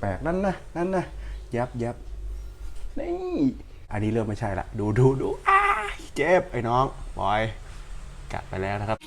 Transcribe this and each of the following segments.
แปลกๆ นั่นนะนั่นนะยับยับนี่อันนี้เริ่มไม่ใช่ละ ดูดูดูอ้าเจ็บไอ้น้องบอยกัดไปแล้วนะครับ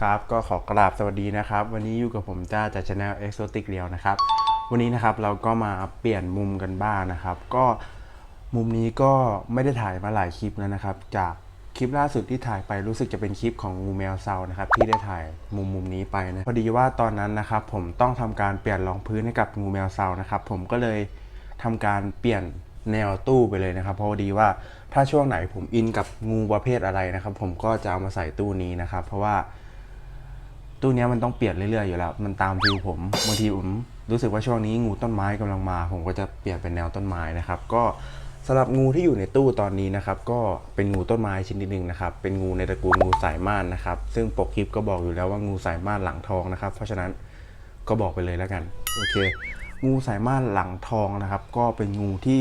ครับก็ขอกราบสวัสดีนะครับ วันนี้อยู่กับผมจ้าจากช anel Exotic เรียวนะครับ วันนี้นะครับเราก็มาเปลี่ยนมุมกันบ้างนะครับ ก็มุมนี้ก็ไม่ได้ถ่ายมาหลายคลิปแล้วนะครับ จากคลิปล่าสุดที่ถ่ายไปรู้สึกจะเป็นคลิปของงูแมวเซานะครับที่ได้ถ่ายมุมมุมนี้ไปนะพอดีว่าตอนนั้นนะครับ ผมต้องทำการเปลี่ยนรองพื้นให้กับงูแมวเซานะครับ ผมก็เลยทำการเปลี่ยนแนวตู้ไปเลยนะครับ เพราะพอดีว่าถ้าช่วงไหนผมอินกับงูประเภทอะไรนะครับ ผมก็จะเอามาใส่ตู้นี้นะครับ เพราะว่า ตู้นี้มันต้องเปลี่ยนเรื่อยๆอยู่แล้ว มันตามฟิลผมบางทีผมรู้สึกว่าช่วงนี้งูต้นไม้กำลังมา ผมก็จะเปลี่ยนเป็นแนวต้นไม้นะครับ ก็สำหรับงูที่อยู่ในตู้ตอนนี้นะครับ ก็เป็นงูต้นไม้ชนิดหนึ่งนะครับ เป็นงูในตระกูลงูสายม่านนะครับ ซึ่งปกคลิปก็บอกอยู่แล้วว่างูสายม่านหลังทองนะครับ เพราะฉะนั้นก็บอกไปเลยแล้วกันโอเค งูสายม่านหลังทองนะครับ ก็เป็นงูที่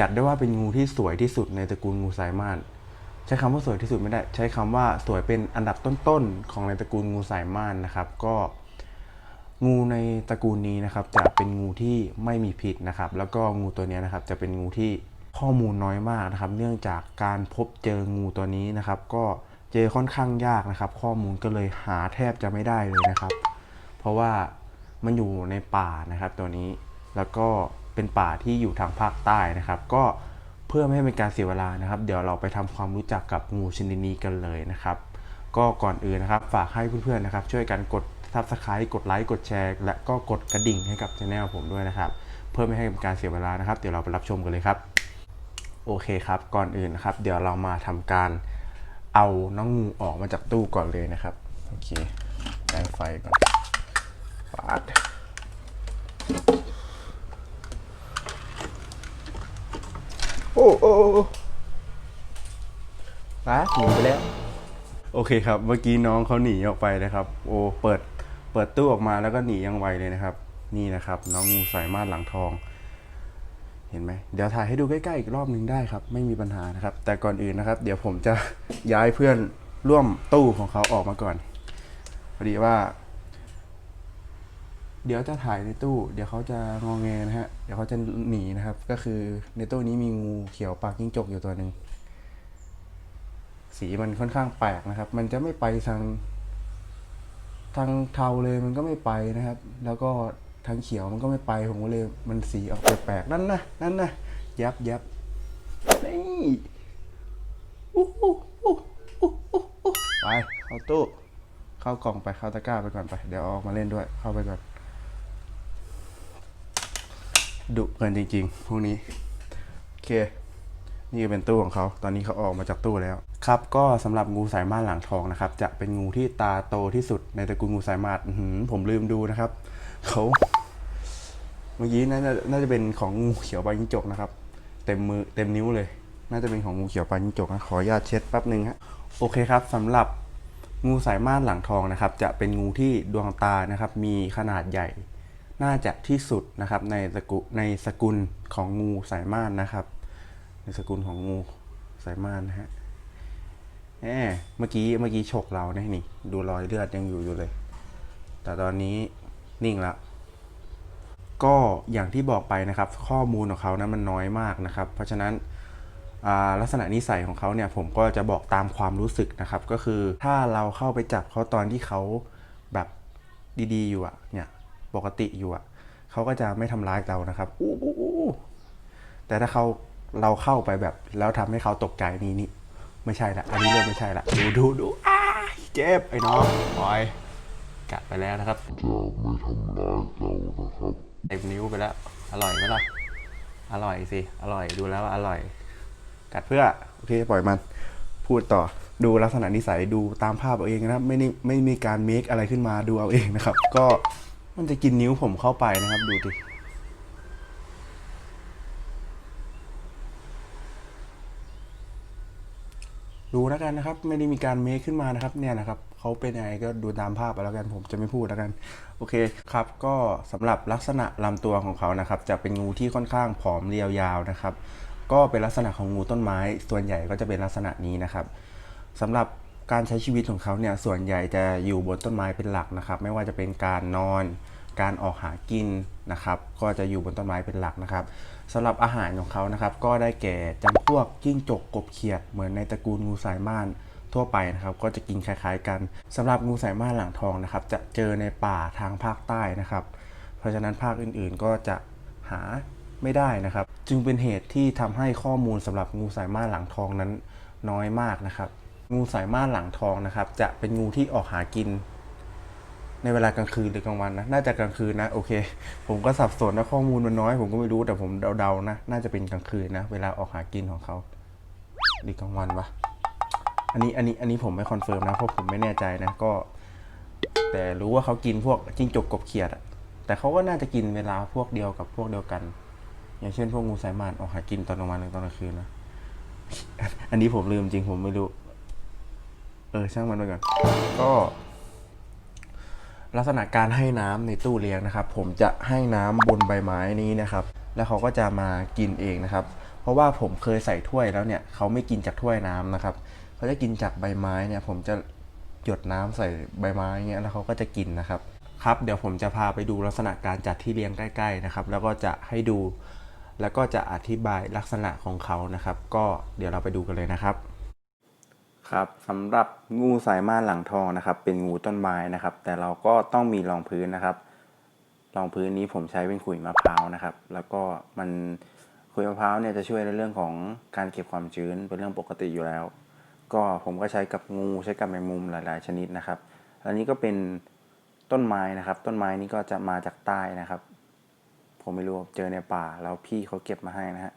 จัดได้ว่าเป็นงูที่สวยที่สุดในตระกูลงูสายม่าน ใช้คำว่าสวยที่สุดไม่ได้ ใช้คำว่าสวยเป็นอันดับต้นๆของในตระกูลงูสายม่านนะครับ ก็งูในตระกูลนี้นะครับ จะเป็นงูที่ไม่มีพิษนะครับ แล้วก็งูตัวนี้นะครับ จะเป็นงูที่ข้อมูลน้อยมากนะครับ เนื่องจากการพบเจองูตัวนี้นะครับ ก็เจอค่อนข้างยากนะครับ ข้อมูลก็เลยหาแทบจะไม่ได้เลยนะครับ เพราะว่ามันอยู่ในป่านะครับตัวนี้แล้วก็เป็นป่าที่อยู่ทางภาคใต้นะครับ ก็ เพื่อไม่ให้เป็นการเสียเวลานะครับ เดี๋ยวเราไปทำความรู้จักกับงูชนิดนี้กันเลยนะครับ ก็ก่อนอื่นนะครับ ฝากให้เพื่อนๆนะครับ ช่วยกันกด subscribe กดไลค์กดแชร์และก็กดกระดิ่งให้กับช anel ผมด้วยนะครับ เพื่อไม่ให้เป็นการเสียเวลานะครับ เดี๋ยวเราไปรับชมกันเลยครับโอเคครับ ก่อนอื่นนะครับ เดี๋ยวเรามาทำการเอาน้องงูออกมาจากตู้ก่อนเลยนะครับโอเคแปรงไฟก่อนฟาด โอ้โอ้โอ้าหนีไปแล้ว โอเคครับ เมื่อกี้น้องเขาหนีออกไปนะครับ โอ้ เปิด เปิดตู้ออกมาแล้วก็หนียังไวเลยนะครับ นี่นะครับ น้องงูสายมาดหลังทอง เห็นไหม เดี๋ยวถ่ายให้ดูใกล้ๆอีกรอบหนึงได้ครับ ไม่มีปัญหานะครับ แต่ก่อนอื่นนะครับ เดี๋ยวผมจะย้ายเพื่อนร่วมตู้ของเขาออกมาก่อน พอดีว่า เดี๋ยวจะถ่ายในตู้ เดี๋ยวเขาจะงองแงนะฮะ เดี๋ยวเขาจะหนีนะครับ ก็คือในตู้นี้มีงูเขียวปากจิ้งจกอยู่ตัวหนึ่ง สีมันค่อนข้างแปลกนะครับ มันจะไม่ไปทาง ทางเทาเลยมันก็ไม่ไปนะครับ แล้วก็ทางเขียวมันก็ไม่ไป ผมก็เลยมันสีออกแปลกๆ นั่นนะนั่นนะยับยับนี่อู้หูอู้อู้อู้อู้ไป เข้าตู้ เข้ากล่องไป เข้าตะกร้าไปก่อนไป เดี๋ยวออกมาเล่นด้วย เข้าไปก่อน ดุเกินจริงๆ พวกนี้ โอเค นี่เป็นตู้ของเขา ตอนนี้เขาออกมาจากตู้แล้ว ครับ ก็สำหรับงูสายมานหลังทองนะครับ จะเป็นงูที่ตาโตที่สุดในตระกูลงูสายมานอื้อหือผมลืมดูนะครับ เขาเมื่อกี้น่าจะน่าจะเป็นของงูเขียวปลาจิ้งจกนะครับ เต็มมือเต็มนิ้วเลย น่าจะเป็นของงูเขียวปลาจิ้งจกนะขออนุญาตเช็ดแป๊บหนึ่งฮะโอเคครับสำหรับงูสายมานหลังทองนะครับ จะเป็นงูที่ดวงตานะครับ มีขนาดใหญ่ น่าจะที่สุดนะครับในสกุในสกุลของงูสายม่านนะครับ ในสกุลของงูสายม่านนะฮะแหมเมื่อกี้เมื่อกี้ฉกเราเนี่ยนี่ ดูรอยเลือดยังอยู่อยู่เลย แต่ตอนนี้นิ่งละก็อย่างที่บอกไปนะครับ ข้อมูลของเขานะมันน้อยมากนะครับ เพราะฉะนั้นลักษณะนิสัยของเขาเนี่ยผมก็จะบอกตามความรู้สึกนะครับ ก็คือถ้าเราเข้าไปจับเขาตอนที่เขาแบบดีๆอยู่อะเนี่ย ปกติอยู่อะเขาก็จะไม่ทำร้ายเรานะครับอู้อู้อู้อู้แต่ถ้าเขาเราเข้าไปแบบ แล้วทำให้เขาตกใจนี่นี่ไม่ใช่ละอันนี้เริ่มไม่ใช่ละดูดูดูอ้าเจ็บไอ้น้องบอยกัดไปแล้วนะครับจะไม่ทำร้ายเรานะครับเต็มนิ้วไปแล้ว อร่อยไหมล่ะอร่อยสิอร่อยดูแล้วว่าอร่อย กัดเพื่อโอเคปล่อยมัน พูดต่อดูลักษณะนิสัยดูตามภาพเอาเองนะครับไม่ได้ไม่มีการเมคอะไรขึ้นมาดูเอาเองนะครับ ก็ มันจะกินนิ้วผมเข้าไปนะครับ ดูดิดูแล้วกันนะครับ ไม่ได้มีการเมคขึ้นมานะครับ เนี่ยนะครับเขาเป็นยังไงก็ดูตามภาพไปแล้วกันผมจะไม่พูดแล้วกัน โอเคครับ ก็สำหรับลักษณะลำตัวของเขานะครับ จะเป็นงูที่ค่อนข้างผอมเรียวยาวนะครับ ก็เป็นลักษณะของงูต้นไม้ ส่วนใหญ่ก็จะเป็นลักษณะนี้นะครับสำหรับ การใช้ชีวิตของเขาเนี่ยส่วนใหญ่จะอยู่บนต้นไม้เป็นหลักนะครับ ไม่ว่าจะเป็นการนอน การออกหากินนะครับ ก็จะอยู่บนต้นไม้เป็นหลักนะครับสำหรับอาหารของเขานะครับ ก็ได้แก่จำพวกจิ้งจกกบเขียดเหมือนในตระกูลงูสายม่านทั่วไปนะครับ ก็จะกินคล้ายๆ กันสำหรับงูสายม่านหลังทองนะครับ จะเจอในป่าทางภาคใต้นะครับ เพราะฉะนั้นภาคอื่นๆก็จะหาไม่ได้นะครับ จึงเป็นเหตุที่ทำให้ข้อมูลสำหรับงูสายม่านหลังทองนั้นน้อยมากนะครับ งูสายม่านหลังทองนะครับ จะเป็นงูที่ออกหากิน ในเวลากลางคืนหรือกลางวันนะ น่าจะกลางคืนนะ โอเค ผมก็สับสนนะข้อมูลมันน้อย ผมก็ไม่รู้แต่ผมเดาๆนะ น่าจะเป็นกลางคืนนะ เวลาออกหากินของเขาหรือกลางวันวะอันนี้อันนี้อันนี้ผมไม่คอนเฟิร์มนะเพราะผมไม่แน่ใจนะก็ แต่รู้ว่าเขากินพวกจิ้งจกกบเขียดอะแต่เขาก็น่าจะกินเวลาพวกเดียวกับพวกเดียวกัน อย่างเช่น พวกงูสายมานออกหากินตอนกลางวันหรือตอนกลางคืนนะอันนี้ผมลืมจริงผมไม่รู้ ออช่างมันไปก่อน ก็ลักษณะการให้น้ำในตู้เลี้ยงนะครับ ผมจะให้น้ำบนใบไม้นี้นะครับ แล้วเขาก็จะมากินเองนะครับ เพราะว่าผมเคยใส่ถ้วยแล้วเนี่ยเขาไม่กินจากถ้วยน้ำนะครับเขาจะกินจากใบไม้เนี่ย ผมจะหยดน้ำใส่ใบไม้เงี้ยแล้วเขาก็จะกินนะครับ ครับเดี๋ยวผมจะพาไปดูลักษณะการจัดที่เลี้ยงใกล้ ๆนะครับ แล้วก็จะให้ดู แล้วก็จะอธิบายลักษณะของเขานะครับ ก็เดี๋ยวเราไปดูกันเลยนะครับ ครับสำหรับงูสายม่านหลังทองนะครับ เป็นงูต้นไม้นะครับ แต่เราก็ต้องมีรองพื้นนะครับรองพื้นนี้ผมใช้เป็นขุยมะพร้าวนะครับ แล้วก็มันขุยมะพร้าวเนี่ยจะช่วยในเรื่องของการเก็บความชื้นเป็นเรื่องปกติอยู่แล้ว ก็ผมก็ใช้กับงูใช้กับแมงมุมหลาย ๆ ชนิดนะครับอันนี้ก็เป็นต้นไม้นะครับ ต้นไม้นี้ก็จะมาจากใต้นะครับ ผมไม่รู้เจอในป่าแล้วพี่เขาเก็บมาให้นะฮะ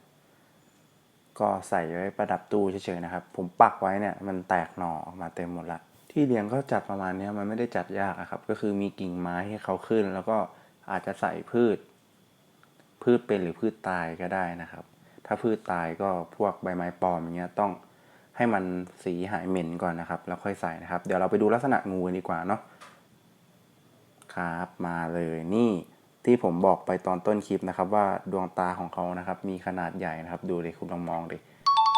ก็ใส่ไว้ประดับตู้เฉยๆนะครับ ผมปักไว้เนี่ยมันแตกหน่อออกมาเต็มหมดละที่เลี้ยงก็จัดประมาณนี้มันไม่ได้จัดยากครับ ก็คือมีกิ่งไม้ให้เขาขึ้น แล้วก็อาจจะใส่พืช พืชเป็นหรือพืชตายก็ได้นะครับ ถ้าพืชตายก็พวกใบไม้ปลอมอย่างเงี้ยต้องให้มันสีหายเหม็นก่อนนะครับ แล้วค่อยใส่นะครับ เดี๋ยวเราไปดูลักษณะงูกันดีกว่าเนาะครับมาเลยนี่ ที่ผมบอกไปตอนต้นคลิปนะครับ ว่าดวงตาของเขานะครับ มีขนาดใหญ่นะครับ ดูเลยคุณลองมองดิ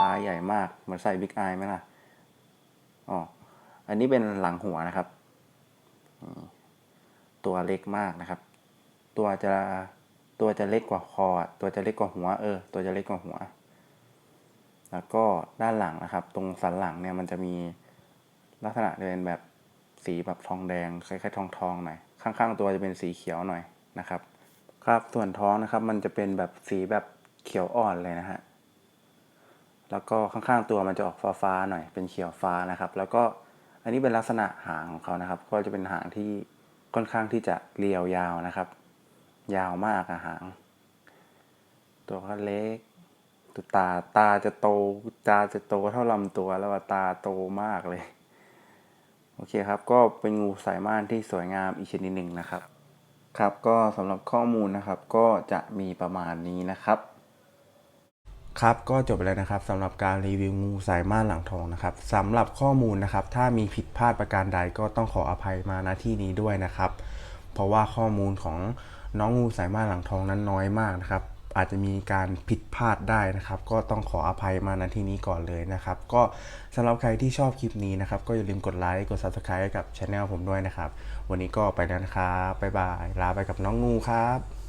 ตาใหญ่มากเหมือนใส่บิ๊กอายไหมล่ะอ๋ออันนี้เป็นหลังหัวนะครับ ตัวเล็กมากนะครับ ตัวจะตัวจะเล็กกว่าคอ ตัวจะเล็กกว่าหัวเออ ตัวจะเล็กกว่าหัว แล้วก็ด้านหลังนะครับ ตรงสันหลังเนี่ยมันจะมีลักษณะเป็นแบบสีแบบทองแดงคล้ายๆทองทองๆหน่อยข้างๆ ตัวจะเป็นสีเขียวหน่อย นะครับครับส่วนท้องนะครับ มันจะเป็นแบบสีแบบเขียวอ่อนเลยนะฮะแล้วก็ข้างๆตัวมันจะออกฟ้าๆหน่อยเป็นเขียวฟ้านะครับ แล้วก็อันนี้เป็นลักษณะหางของเขานะครับ ก็จะเป็นหางที่ค่อนข้างที่จะเรียวยาวนะครับ ยาวมากอะหาง ตัวก็เล็กตัวตาตาจะโตตาจะโตเท่าลำตัวแล้วอะตาโตมากเลย โอเคครับ ก็เป็นงูสายม่านที่สวยงามอีกชนิดหนึ่งนะครับ ครับก็สำหรับข้อมูลนะครับก็จะมีประมาณนี้นะครับ ครับก็จบไปแล้วนะครับสำหรับการรีวิวงูสายม่านหลังทองนะครับสำหรับข้อมูลนะครับ ถ้ามีผิดพลาดประการใดก็ต้องขออภัยมาณที่นี้ด้วยนะครับ เพราะว่าข้อมูลของน้องงูสายม่านหลังทองนั้นน้อยมากนะครับ อาจจะมีการผิดพลาดได้นะครับ ก็ต้องขออภัยมาณที่นี้ก่อนเลยนะครับ ก็สำหรับใครที่ชอบคลิปนี้นะครับ ก็อย่าลืมกดไลค์กด subscribe กับช anel ผมด้วยนะครับ วันนี้ก็ไปแล้วนะครับบ๊ายบายลาไปกับน้องงูครับ